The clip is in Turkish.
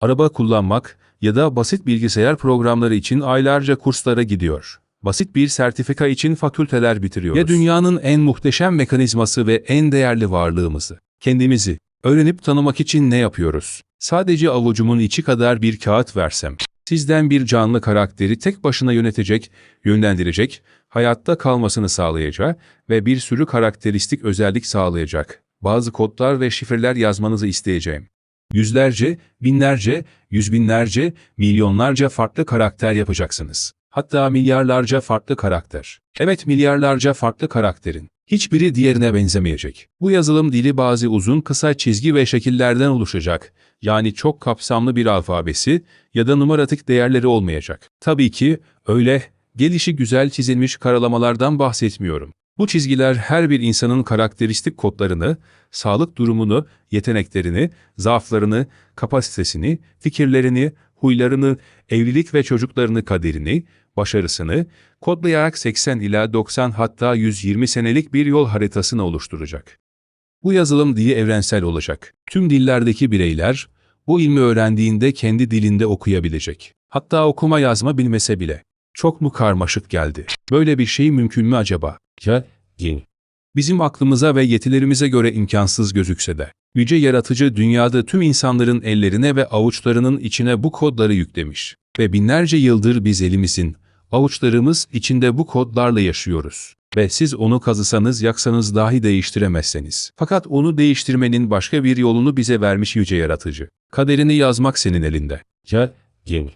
Araba kullanmak ya da basit bilgisayar programları için aylarca kurslara gidiyor. Basit bir sertifika için fakülteler bitiriyoruz. Ya dünyanın en muhteşem mekanizması ve en değerli varlığımızı, kendimizi, öğrenip tanımak için ne yapıyoruz? Sadece avucumun içi kadar bir kağıt versem, sizden bir canlı karakteri tek başına yönetecek, yönlendirecek, hayatta kalmasını sağlayacak ve bir sürü karakteristik özellik sağlayacak bazı kodlar ve şifreler yazmanızı isteyeceğim. Yüzlerce, binlerce, yüz binlerce, milyonlarca farklı karakter yapacaksınız. Hatta milyarlarca farklı karakter. Evet milyarlarca farklı karakterin. Hiçbiri diğerine benzemeyecek. Bu yazılım dili bazı uzun kısa çizgi ve şekillerden oluşacak. Yani çok kapsamlı bir alfabesi ya da numaratik değerleri olmayacak. Tabii ki öyle gelişi güzel çizilmiş karalamalardan bahsetmiyorum. Bu çizgiler her bir insanın karakteristik kodlarını, sağlık durumunu, yeteneklerini, zaaflarını, kapasitesini, fikirlerini, huylarını, evlilik ve çocuklarını kaderini, başarısını kodlayarak 80 ila 90 hatta 120 senelik bir yol haritasını oluşturacak. Bu yazılım dili evrensel olacak. Tüm dillerdeki bireyler bu ilmi öğrendiğinde kendi dilinde okuyabilecek. Hatta okuma yazma bilmese bile. Çok mu karmaşık geldi? Böyle bir şey mümkün mü acaba? Bizim aklımıza ve yetilerimize göre imkansız gözükse de, yüce yaratıcı dünyada tüm insanların ellerine ve avuçlarının içine bu kodları yüklemiş. Ve binlerce yıldır biz elimizin, avuçlarımız içinde bu kodlarla yaşıyoruz. Ve siz onu kazısanız yaksanız dahi değiştiremezseniz. Fakat onu değiştirmenin başka bir yolunu bize vermiş yüce yaratıcı. Kaderini yazmak senin elinde. Ya, değil.